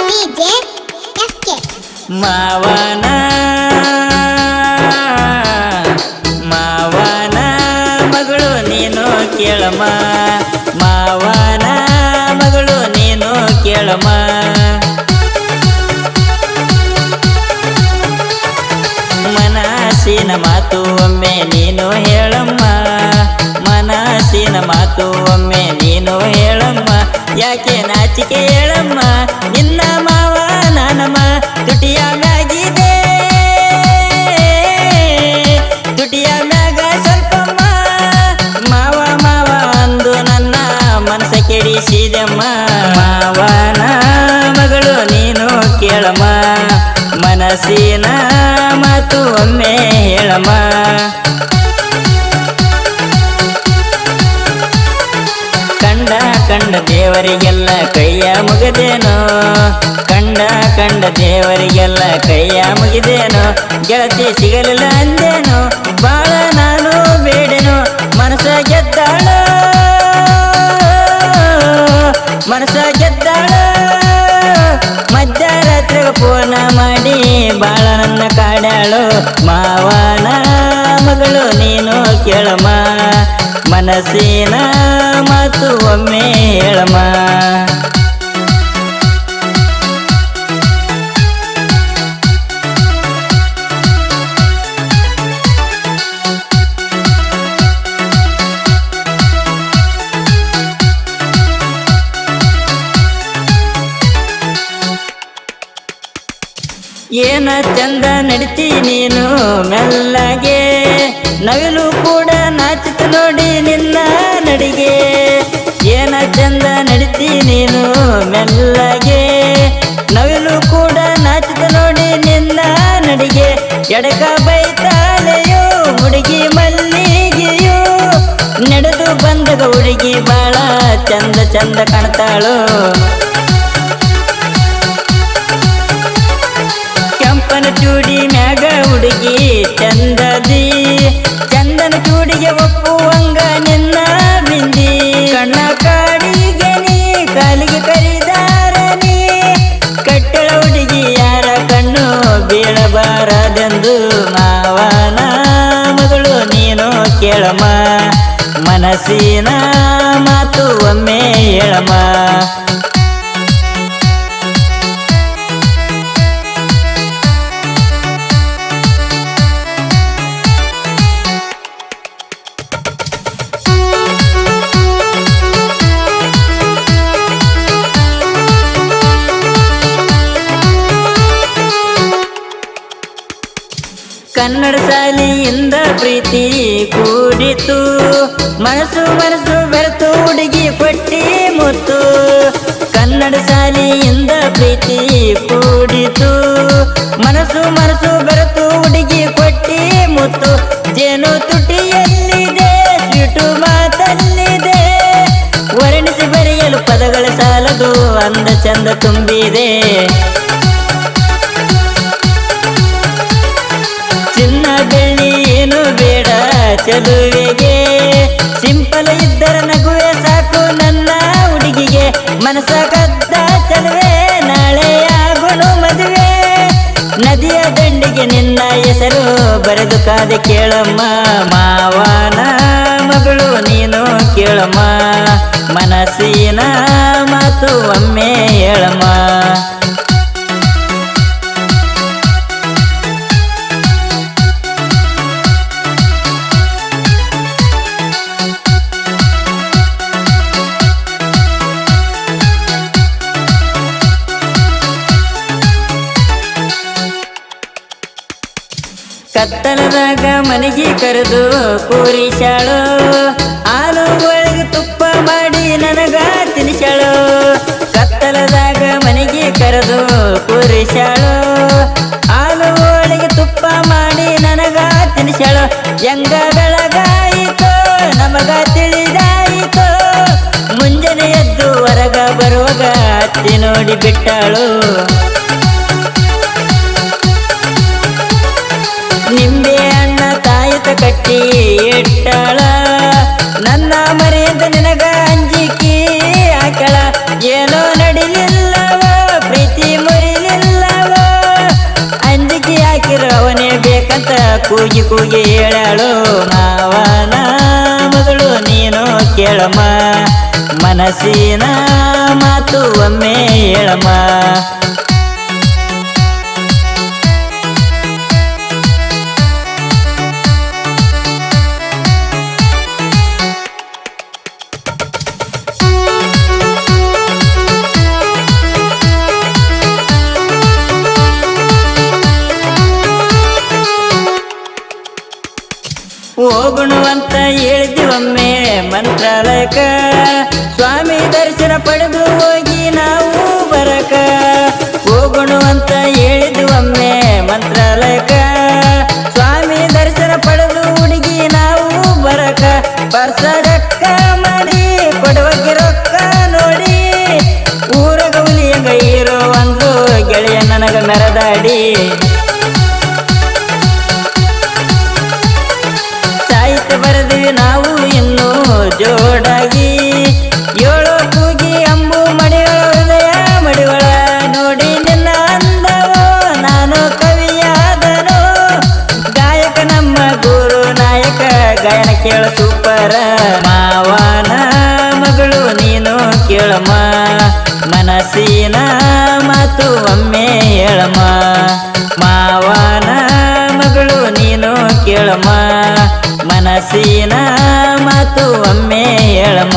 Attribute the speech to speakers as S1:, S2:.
S1: DJ FK.
S2: ಮಾವನ ಮಾವನ ಮಗಳು ನೀನು ಕೇಳಮ್ಮ ಮಾವನ ಮಗಳು ನೀನು ಮನಸ್ಸಿನ ಮಾತು ಒಮ್ಮೆ ನೀನು ಹೇಳಮ್ಮ. ಮನಸ್ಸಿನ ಮಾತು ಒಮ್ಮೆ ನೀನು ಹೇಳಮ್ಮ. ಯಾಕೆ ನಾಚಿಕೆ ಹೇಳಮ್ಮ? ಮನಸ್ಸಿನ ಮತ್ತು ಒಮ್ಮೆ ಹೇಳಮ್ಮ. ಕಂಡ ಕಂಡ ದೇವರಿಗೆಲ್ಲ ಕೈಯ ಮುಗಿದೇನು. ಕಂಡ ಕಂಡ ದೇವರಿಗೆಲ್ಲ ಕೈಯ ಮುಗಿದೇನು. ಗೆಳತಿ ಸಿಗಲಿಲ್ಲ ಅಂದೇನು. ಬಾಳ ನಾನು ಬೇಡೆನು. ಮನಸ ಗೆದ್ದಾಳ. ಮನಸ ಕಾಡ್ಯಾಳು ಮಾವನ ಮಗಳು ನೀನು ಕೇಳಮ್ಮ. ಮನಸ್ಸಿನ ಮಾತು ಒಮ್ಮೆ ಹೇಳಮ್ಮ. ಏನ ಚಂದ ನಡಿತಿ ನೀನು ಮೆಲ್ಲಗೆ? ನವಿಲು ಕೂಡ ನಾಚಿತ ನೋಡಿ ನಿನ್ನ ನಡಿಗೆ. ಏನ ಚಂದ ನಡಿತಿ ನೀನು ಮೆಲ್ಲಗೆ? ನವಿಲು ಕೂಡ ನಾಚಿತ ನೋಡಿ ನಿನ್ನ ನಡಿಗೆ. ಎಡಕ ಬೈತಾಲೆಯೋ ಹುಡುಗಿ ಮಲ್ಲಿಗೆಯೋ. ನಡೆದು ಬಂದಗ ಹುಡುಗಿ ಬಾಳ ಚಂದ ಚಂದ ಕಾಣ್ತಾಳು. ಮಾವನ ಮಗಳು ನೀನು ಕೇಳಮ್ಮ. ಮನಸ್ಸಿನ ಮಾತು ಒಮ್ಮೆ ಹೇಳಮ್ಮ. ಕನ್ನಡ ಶಾಲೆಯಿಂದ ಪ್ರೀತಿ ಕೂಡಿತು. ಮನಸ್ಸು ಮನಸ್ಸು ಬೆರೆತು ಹುಡುಗಿ ಪಟ್ಟಿ ಮುತ್ತು. ಕನ್ನಡ ಶಾಲೆಯಿಂದ ಪ್ರೀತಿ ಕೂಡಿತು. ಮನಸ್ಸು ಮನಸ್ಸು ಬೆರೆತು ಹುಡುಗಿ ಕೊಟ್ಟಿ ಮುತ್ತು. ಜೇನು ತುಟಿಯಲ್ಲಿದೆ ಸಿಟು ಮಾತಲ್ಲಿದೆ. ವರ್ಣಿಸಿ ಬರೆಯಲು ಪದಗಳ ಸಾಲದು ಅಂದ ಚಂದ ತುಂಬಿದೆ. ಬೆಳ್ಳಿ ಏನು ಬೇಡ ಚಲುವೆಗೆ. ಸಿಂಪಲ್ ಇದ್ದರ ನಗುವೆ ಸಾಕು ನನ್ನ ಹುಡುಗಿಗೆ. ಮನಸ ಕದ್ದ ಚಲುವೆ, ನಾಳೆ ಆಗುನು ಮದುವೆ. ನದಿಯ ದಂಡಿಗೆ ನಿನ್ನ ಹೆಸರು ಬರೆದು ಕಾದೆ ಕೇಳಮ್ಮ. ಮಾವನ ಮಗಳು ನೀನು ಕೇಳಮ್ಮ. ಮನಸ್ಸಿನ ಮಾತು ಒಮ್ಮೆ ಹೇಳಮ್ಮ. ಕತ್ತಲದಾಗ ಮನೆಗೆ ಕರೆದು ಕೂರಿಸಾಳು ಹಾಲು ಒಳಗೆ ತುಪ್ಪ ಮಾಡಿ ನನಗ ತಿನಿಸಾಳು ಕತ್ತಲದಾಗ ಮನೆಗೆ ಕರೆದು ಕೂರಿಸಾಳು ಹಾಲು ಒಳಗೆ ತುಪ್ಪ ಮಾಡಿ ನನಗ ತಿನಿಸಾಳು ಹೆಂಗ ಬೆಳಗಾಯಿತು ನಮಗ ತಿಳಿದಾಯಿತು. ಮುಂಜಾನೆ ಎದ್ದು ಹೊರಗ ಬರುವಾಗ ಅತ್ತಿ ನೋಡಿ ಬಿಟ್ಟಾಳು. ಇಟ್ಟಾಳ ನನ್ನ ಮರೆಯದ ನಿನಗ ಅಂಜಿಕಿ ಹಾಕಳ ಏನೋ ನಡಿಲಿಲ್ಲವ, ಪ್ರೀತಿ ಮುರಿಲಿಲ್ಲವ. ಅಂಜಿಕೆ ಹಾಕಿರೋ ಅವನೇ ಬೇಕಂತ ಕೂಗಿ ಕೂಗಿ ಹೇಳಳು ಮಾವನ ಮಗಳು. ನೀನು ಕೇಳಮ್ಮ, ಮನಸ್ಸಿನ ಮಾತು ಒಮ್ಮೆ ಹೇಳಮ್ಮ. ಹೋಗುಣು ಅಂತ ಹೇಳಿದಿವೊಮ್ಮೆ ಮಂತ್ರಾಲಯಕ ಸ್ವಾಮಿ ದರ್ಶನ ಪಡೆದು ಹೋಗಿ ನಾವು ಬರಕ. ಹೋಗುಣು ಅಂತ ಹೇಳಿದಿವೊಮ್ಮೆ ಮಂತ್ರಾಲಯಕ ಸ್ವಾಮಿ ದರ್ಶನ ಪಡೆದು ಹುಡುಗಿ ನಾವು ಬರಕ. ಬರ್ಸ ರೊಕ್ಕ ಮಾಡಿ ನೋಡಿ ಇರೋ ಒಂದು ಗೆಳೆಯ ಮೆರದಾಡಿ. ಕೇಳ ಸೂಪರ. ಮಾವನ ಮಗಳು ನೀನು ಕೇಳಮ್ಮ. ಮನಸ್ಸಿನ ಮಾತು ಒಮ್ಮೆ ಹೇಳಮ್ಮ. ಮಾವನ ಮಗಳು ನೀನು ಕೇಳಮ್ಮ. ಮನಸ್ಸಿನ ಮಾತು ಒಮ್ಮೆ ಹೇಳಮ್ಮ.